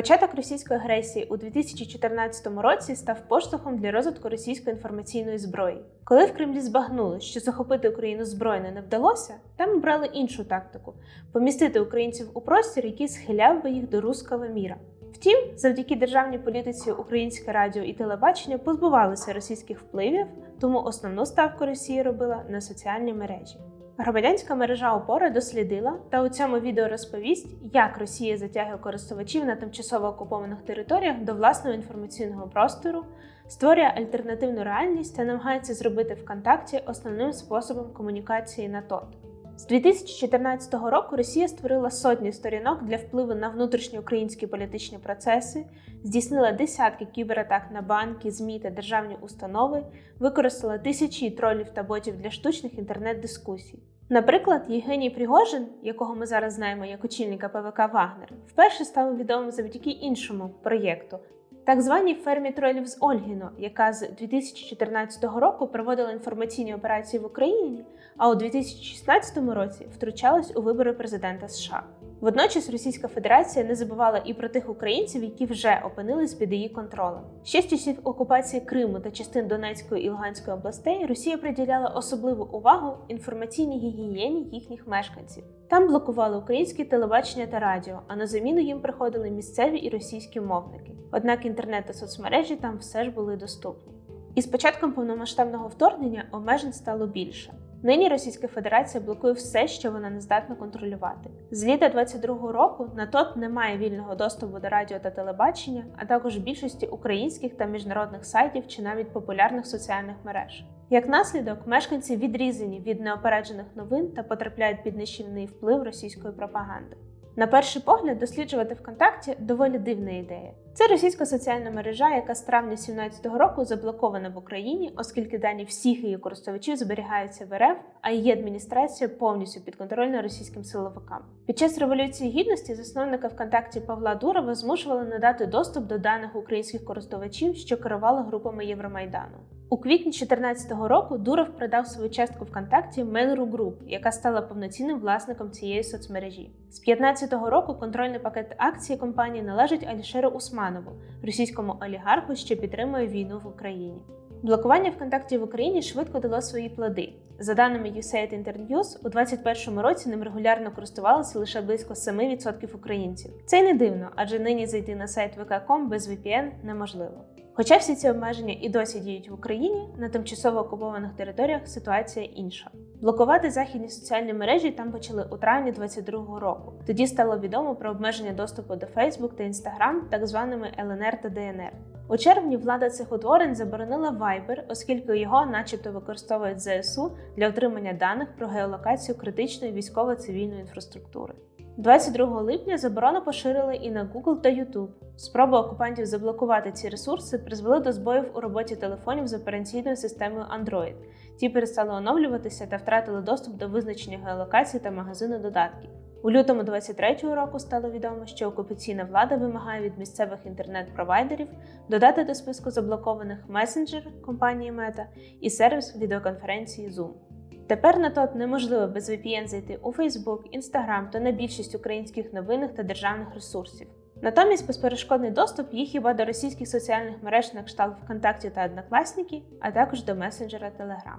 Початок російської агресії у 2014 році став поштовхом для розвитку російської інформаційної зброї. Коли в Кремлі збагнули, що захопити Україну збройно не вдалося, там обрали іншу тактику помістити українців у простір, який схиляв би їх до руского міра. Втім, завдяки державній політиці українське радіо і телебачення позбувалися російських впливів, тому основну ставку Росії робила на соціальні мережі. Громадянська мережа опора дослідила та у цьому відео розповість, як Росія затягує користувачів на тимчасово окупованих територіях до власного інформаційного простору, створює альтернативну реальність та намагається зробити ВКонтакті основним способом комунікації на ТОТ. З 2014 року Росія створила сотні сторінок для впливу на внутрішньоукраїнські політичні процеси, здійснила десятки кібератак на банки, ЗМІ та державні установи, використала тисячі тролів та ботів для штучних інтернет-дискусій. Наприклад, Євгеній Пригожин, якого ми зараз знаємо як очільника ПВК Вагнер, вперше став відомим завдяки іншому проєкту. Так званій фермі тролів з Ольгіно, яка з 2014 року проводила інформаційні операції в Україні, а у 2016 році втручалась у вибори президента США. Водночас Російська Федерація не забувала і про тих українців, які вже опинились під її контролем. Ще з часів окупації Криму та частин Донецької і Луганської областей Росія приділяла особливу увагу інформаційній гігієні їхніх мешканців. Там блокували українське телебачення та радіо, а на заміну їм приходили місцеві і російські мовники. Однак інтернет та соцмережі там все ж були доступні. І з початком повномасштабного вторгнення обмежень стало більше. Нині Російська Федерація блокує все, що вона не здатна контролювати. З літа 22-го року на ТОТ немає вільного доступу до радіо та телебачення, а також більшості українських та міжнародних сайтів чи навіть популярних соціальних мереж. Як наслідок, мешканці відрізані від неопереджених новин та потрапляють під нищівний вплив російської пропаганди. На перший погляд, досліджувати ВКонтакті доволі дивна ідея. Це російська соціальна мережа, яка з травня 2017 року заблокована в Україні, оскільки дані всіх її користувачів зберігаються в РФ, а її адміністрація повністю підконтрольна російським силовикам. Під час революції гідності засновника ВКонтакті Павла Дурова змушували надати доступ до даних українських користувачів, що керували групами Євромайдану. У квітні 2014 року Дуров продав свою частку ВКонтакті Mail.ru Group, яка стала повноцінним власником цієї соцмережі. З 2015 року контрольний пакет акцій компанії належить Алішеру Усманову, російському олігарху, що підтримує війну в Україні. Блокування ВКонтакті в Україні швидко дало свої плоди. За даними USAID Internews, у 2021 році ним регулярно користувалися лише близько 7% українців. Це й не дивно, адже нині зайти на сайт vk.com без VPN неможливо. Хоча всі ці обмеження і досі діють в Україні, на тимчасово окупованих територіях ситуація інша. Блокувати західні соціальні мережі там почали у травні 2022 року. Тоді стало відомо про обмеження доступу до Facebook та Instagram так званими ЛНР та ДНР. У червні влада цих утворень заборонила Viber, оскільки його, начебто, використовують ЗСУ для отримання даних про геолокацію критичної військово-цивільної інфраструктури. 22 липня заборону поширили і на Google та YouTube. Спроби окупантів заблокувати ці ресурси призвели до збоїв у роботі телефонів з операційною системою Android. Ті перестали оновлюватися та втратили доступ до визначення геолокації та магазину додатків. У лютому 23-го року стало відомо, що окупаційна влада вимагає від місцевих інтернет-провайдерів додати до списку заблокованих месенджер компанії Meta і сервіс відеоконференції Zoom. Тепер на ТОТ неможливо без VPN зайти у Facebook, Instagram та на більшість українських новинних та державних ресурсів. Натомість безперешкодний доступ є хіба до російських соціальних мереж на кшталт ВКонтакті та Однокласники, а також до месенджера Telegram.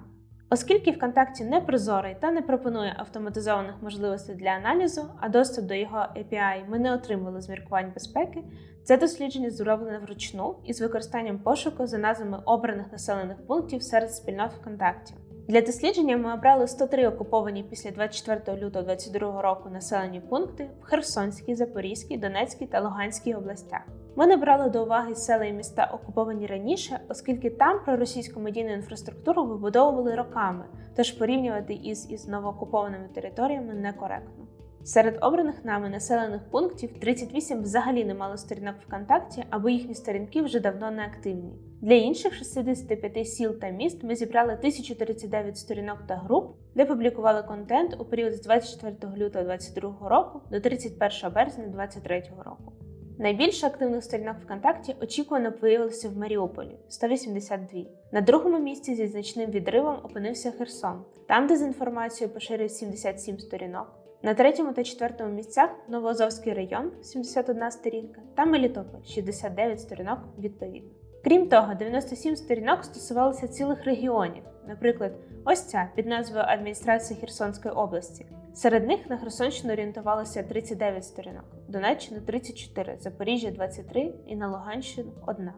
Оскільки ВКонтакті не прозорий та не пропонує автоматизованих можливостей для аналізу, а доступ до його API ми не отримали з міркувань безпеки, це дослідження зроблене вручну із використанням пошуку за назвами обраних населених пунктів серед спільнот ВКонтакті. Для дослідження ми обрали 103 окуповані після 24 лютого 2022 року населені пункти в Херсонській, Запорізькій, Донецькій та Луганській областях. Ми не брали до уваги села і міста окуповані раніше, оскільки там проросійську медійну інфраструктуру вибудовували роками, тож порівнювати із із новоокупованими територіями некоректно. Серед обраних нами населених пунктів 38 взагалі не мало сторінок ВКонтакті, або їхні сторінки вже давно не активні. Для інших 65 сіл та міст ми зібрали 1039 сторінок та груп, де публікували контент у період з 24 лютого 2022 року до 31 березня 2023 року. Найбільше активних сторінок ВКонтакті очікувано виявилося в Маріуполі 182. На другому місці зі значним відривом опинився Херсон. Там дезінформацію поширюють 77 сторінок. На третьому та четвертому місцях Новоазовський район 71 сторінка та Мелітополь 69 сторінок відповідно. Крім того, 97 сторінок стосувалися цілих регіонів. Наприклад, ось ця під назвою Адміністрація Херсонської області. Серед них на Херсонщину орієнтувалося 39 сторінок, Донеччину 34, Запоріжжя 23 і на Луганщину 1.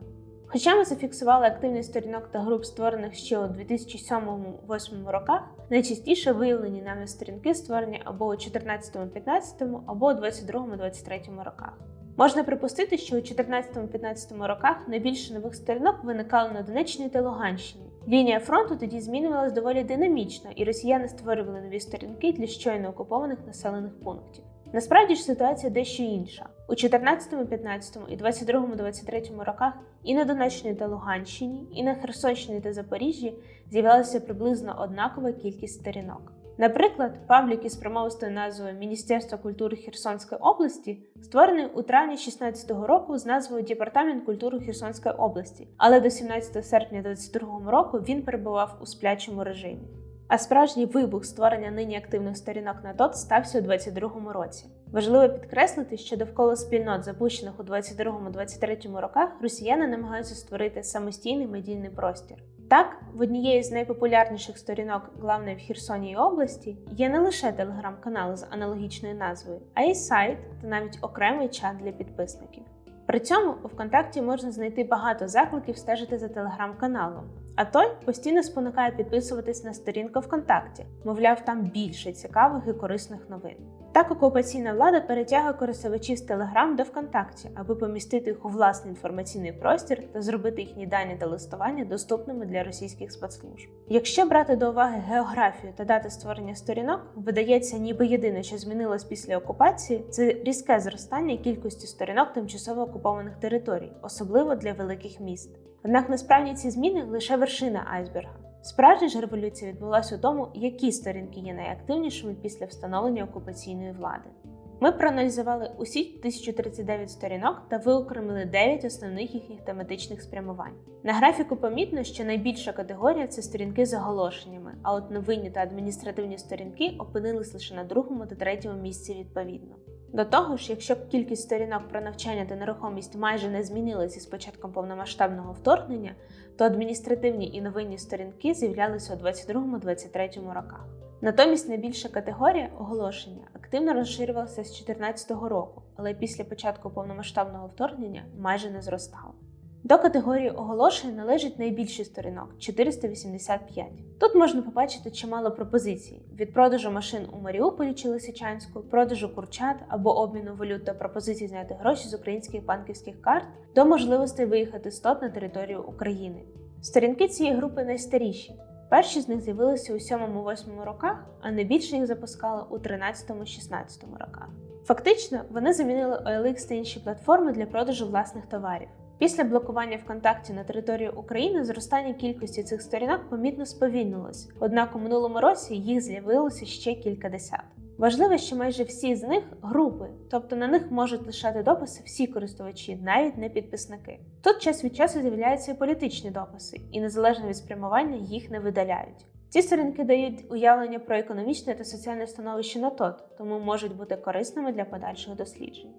Хоча ми зафіксували активність сторінок та груп, створених ще у 2007-2008 роках, найчастіше виявлені нами сторінки створені або у 2014-2015, або у 2022-2023 роках. Можна припустити, що у 2014-2015 роках найбільше нових сторінок виникало на Донеччині та Луганщині. Лінія фронту тоді змінювалась доволі динамічно, і росіяни створювали нові сторінки для щойно окупованих населених пунктів. Насправді ж ситуація дещо інша. У 14, 15 і 22, 23 роках і на Донеччині та Луганщині, і на Херсонщині та Запоріжжі з'явилася приблизно однакова кількість сторінок. Наприклад, паблік із промовистою назвою Міністерства культури Херсонської області створений у травні 2016 року з назвою Департамент культури Херсонської області, але до 17 серпня 2022 року він перебував у сплячому режимі. А справжній вибух створення нині активних сторінок на ТОТ стався у 2022 році. Важливо підкреслити, що довкола спільнот, запущених у 2022-2023 роках, росіяни намагаються створити самостійний медійний простір. Так, в однієї з найпопулярніших сторінок, главної в Херсоній області, є не лише телеграм-канал з аналогічною назвою, а й сайт та навіть окремий чат для підписників. При цьому у ВКонтакті можна знайти багато закликів стежити за телеграм-каналом, а той постійно спонукає підписуватись на сторінку ВКонтакті, мовляв, там більше цікавих і корисних новин. Так окупаційна влада перетягує користувачів з Телеграм до ВКонтакті, аби помістити їх у власний інформаційний простір та зробити їхні дані та листування доступними для російських спецслужб. Якщо брати до уваги географію та дати створення сторінок, видається, ніби єдине, що змінилось після окупації, це різке зростання кількості сторінок тимчасово окупованих територій, особливо для великих міст. Однак насправді ці зміни лише вершина айсберга. Справжня ж революція відбулася у тому, які сторінки є найактивнішими після встановлення окупаційної влади. Ми проаналізували усі 1039 сторінок та виокремили 9 основних їхніх тематичних спрямувань. На графіку помітно, що найбільша категорія це сторінки з оголошеннями, а от новинні та адміністративні сторінки опинились лише на другому та третьому місці відповідно. До того ж, якщо кількість сторінок про навчання та нерухомість майже не змінилися з початком повномасштабного вторгнення, то адміністративні і новинні сторінки з'являлися у 22-23 роках. Натомість найбільша категорія оголошення активно розширювалася з 2014 року, але після початку повномасштабного вторгнення майже не зростала. До категорії оголошень належить найбільший сторінок 485. Тут можна побачити чимало пропозицій: від продажу машин у Маріуполі чи Лисичанську, продажу курчат або обміну валют та пропозицій зняти гроші з українських банківських карт до можливості виїхати з ТОТ на територію України. Сторінки цієї групи найстаріші. Перші з них з'явилися у 7-8 роках, а найбільше їх запускали у 13-16 роках. Фактично, вони замінили OLX та інші платформи для продажу власних товарів. Після блокування ВКонтакті на території України зростання кількості цих сторінок помітно сповільнилось, однак у минулому році їх з'явилося ще кількадесят. Важливо, що майже всі з них групи, тобто на них можуть лишати дописи всі користувачі, навіть не підписники. Тут час від часу з'являються і політичні дописи, і незалежно від спрямування їх не видаляють. Ці сторінки дають уявлення про економічне та соціальне становище на ТОТ, тому можуть бути корисними для подальших досліджень.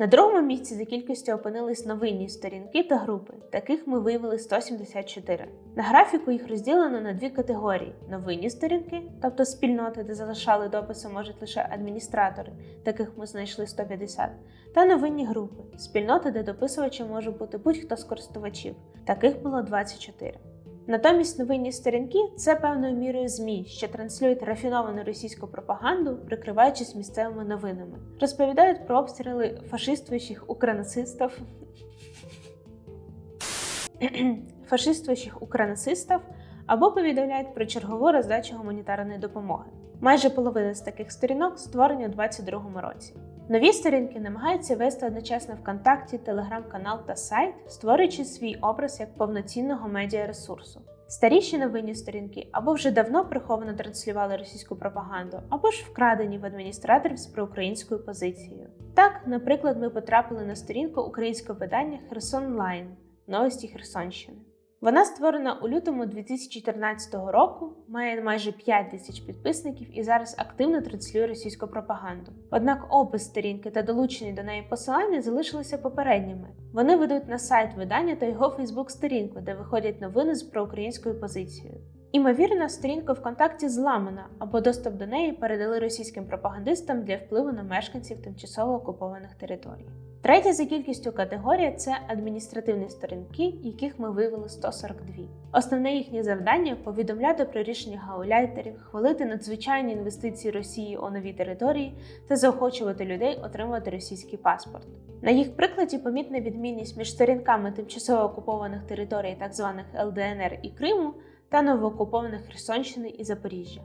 На другому місці за кількістю опинились новинні сторінки та групи. Таких ми виявили 174. На графіку їх розділено на дві категорії: новинні сторінки, тобто спільноти, де залишали дописи можуть лише адміністратори, таких ми знайшли 150, та новинні групи спільноти, де дописувачі можуть бути будь-хто з користувачів. Таких було 24. Натомість новинні сторінки це певною мірою ЗМІ, що транслюють рафіновану російську пропаганду, прикриваючись місцевими новинами, розповідають про обстріли фашистуючих укранацистів, фашистуючих укранацистів або повідомляють про чергову роздачу гуманітарної допомоги. Майже половина з таких сторінок створені у 2022 році. Нові сторінки намагаються вести одночасно ВКонтакті, телеграм-канал та сайт, створюючи свій образ як повноцінного медіаресурсу. Старіші новинні сторінки або вже давно приховано транслювали російську пропаганду, або ж вкрадені в адміністраторів з проукраїнською позицією. Так, наприклад, ми потрапили на сторінку українського видання Херсон Лайн новості Херсонщини. Вона створена у лютому 2014 року, має майже 5 тисяч підписників і зараз активно транслює російську пропаганду. Однак опис сторінки та долучені до неї посилання залишилися попередніми. Вони ведуть на сайт видання та його Фейсбук-сторінку, де виходять новини з проукраїнською позицією. Імовірно, сторінка ВКонтакті зламана або доступ до неї передали російським пропагандистам для впливу на мешканців тимчасово окупованих територій. Третя за кількістю категорія це адміністративні сторінки, яких ми виявили 142. Основне їхнє завдання повідомляти про рішення гауляйтерів, хвалити надзвичайні інвестиції Росії у нові території та заохочувати людей отримувати російський паспорт. На їх прикладі помітна відмінність між сторінками тимчасово окупованих територій, так званих ЛДНР і Криму, та новоокупованих Херсонщини і Запоріжжя.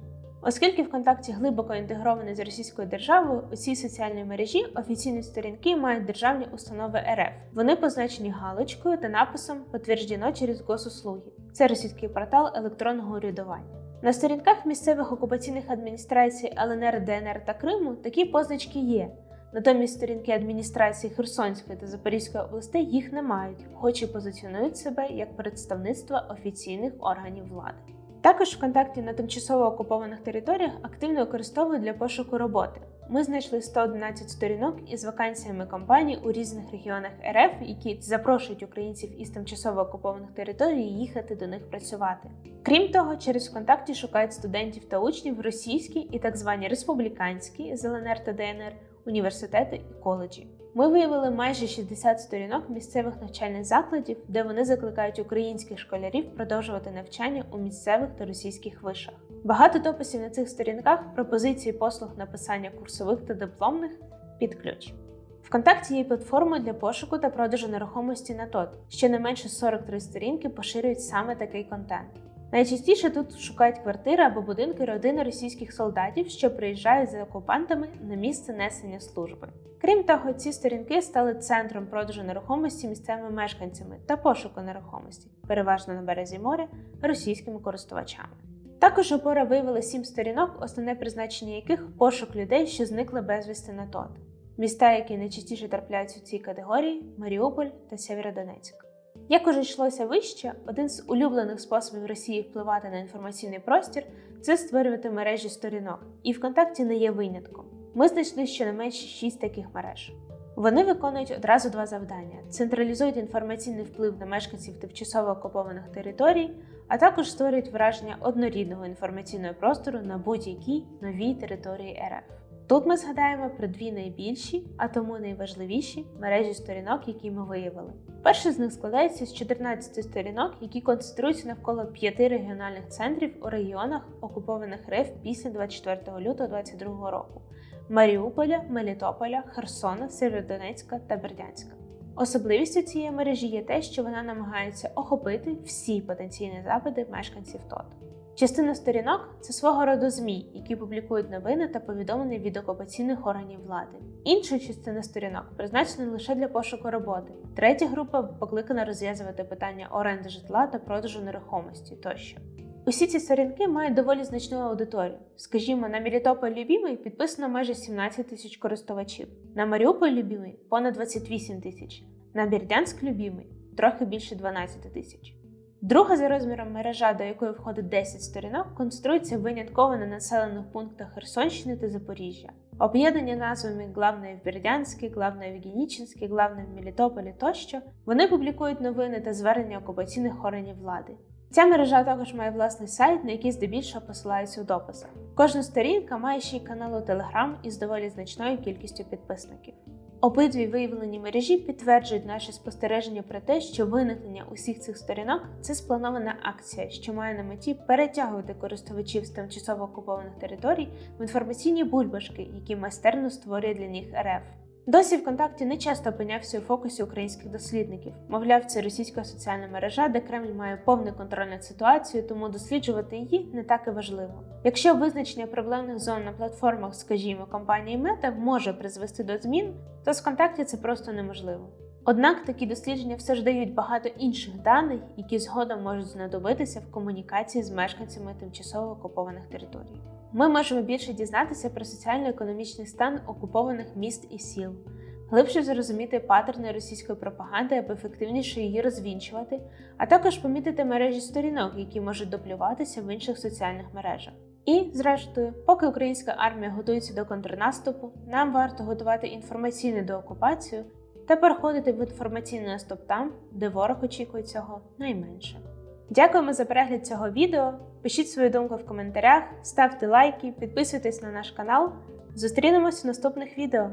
Оскільки ВКонтакті глибоко інтегрований з російською державою, у цій соціальній мережі офіційні сторінки мають державні установи РФ. Вони позначені галочкою та написом Підтверджено через госуслуги. Це російський портал електронного урядування. На сторінках місцевих окупаційних адміністрацій ЛНР, ДНР та Криму такі позначки є. Натомість сторінки адміністрації Херсонської та Запорізької областей їх не мають, хоч і позиціонують себе як представництво офіційних органів влади. Також ВКонтакті на тимчасово окупованих територіях активно використовують для пошуку роботи. Ми знайшли 111 сторінок із вакансіями компаній у різних регіонах РФ, які запрошують українців із тимчасово окупованих територій їхати до них працювати. Крім того, через ВКонтакті шукають студентів та учнів російські і так звані республіканські з ЛНР та ДНР університети і коледжі. Ми виявили майже 60 сторінок місцевих навчальних закладів, де вони закликають українських школярів продовжувати навчання у місцевих та російських вишах. Багато дописів на цих сторінках пропозиції послуг написання курсових та дипломних під ключ. Вконтакті є платформою для пошуку та продажу нерухомості на ТОТ. Щонайменше 43 сторінки поширюють саме такий контент. Найчастіше тут шукають квартири або будинки родини російських солдатів, що приїжджають за окупантами на місце несення служби. Крім того, ці сторінки стали центром продажу нерухомості місцевими мешканцями та пошуку нерухомості, переважно на березі моря, російськими користувачами. Також опора виявила сім сторінок, основне призначення яких пошук людей, що зникли безвісти на ТОТ. Міста, які найчастіше трапляються у цій категорії Маріуполь та Сєвєродонецьк. Як уже йшлося вище, один з улюблених способів Росії впливати на інформаційний простір це створювати мережі сторінок, і ВКонтакті не є винятком. Ми знайшли щонайменше шість таких мереж. Вони виконують одразу два завдання: централізують інформаційний вплив на мешканців тимчасово окупованих територій, а також створюють враження однорідного інформаційного простору на будь-якій новій території РФ. Тут ми згадаємо про дві найбільші, а тому найважливіші мережі сторінок, які ми виявили. Перший з них складається з 14 сторінок, які концентруються навколо п'яти регіональних центрів у регіонах, окупованих РФ після 24 лютого 2022 року: Маріуполя, Мелітополя, Херсона, Сєвєродонецька та Бердянська. Особливістю цієї мережі є те, що вона намагається охопити всі потенційні запити мешканців ТОТ. Частина сторінок це свого роду ЗМІ, які публікують новини та повідомлення від окупаційних органів влади. Інша частина сторінок призначена лише для пошуку роботи. Третя група покликана розв'язувати питання оренди житла та продажу нерухомості тощо. Усі ці сторінки мають доволі значну аудиторію. Скажімо, на Мелітополь Любімий підписано майже 17 тисяч користувачів, на Маріуполь Любімий понад 28 тисяч, на Бердянськ Любімий трохи більше 12 тисяч. Друга за розміром мережа, до якої входить 10 сторінок, конструюється винятково на населених пунктах Херсонщини та Запоріжжя. Об'єднані назвами главної в Бердянській, главної в Генічинській, главної в Мелітополі тощо, вони публікують новини та звернення окупаційних органів влади. Ця мережа також має власний сайт, на який здебільшого посилаються у дописах. Кожна сторінка має ще й канал у Telegram із доволі значною кількістю підписників. Обидві виявлені мережі підтверджують наші спостереження про те, що виникнення усіх цих сторінок це спланована акція, що має на меті перетягувати користувачів з тимчасово окупованих територій в інформаційні бульбашки, які майстерно створює для них РФ. Досі ВКонтакті не часто опинявся у фокусі українських дослідників. Мовляв, це російська соціальна мережа, де Кремль має повний контроль над ситуацією, тому досліджувати її не так і важливо. Якщо визначення проблемних зон на платформах, скажімо, компанії Meta може призвести до змін, то з ВКонтакті це просто неможливо. Однак такі дослідження все ж дають багато інших даних, які згодом можуть знадобитися в комунікації з мешканцями тимчасово окупованих територій. Ми можемо більше дізнатися про соціально-економічний стан окупованих міст і сіл, глибше зрозуміти паттерни російської пропаганди, аби ефективніше її розвінчувати, а також помітити мережі сторінок, які можуть доплюватися в інших соціальних мережах. І, зрештою, поки українська армія готується до контрнаступу, нам варто готувати інформаційну деокупацію та переходити в інформаційний наступ там, де ворог очікує цього найменше. Дякуємо за перегляд цього відео. Пишіть свою думку в коментарях, ставте лайки, підписуйтесь на наш канал. Зустрінемось в наступних відео.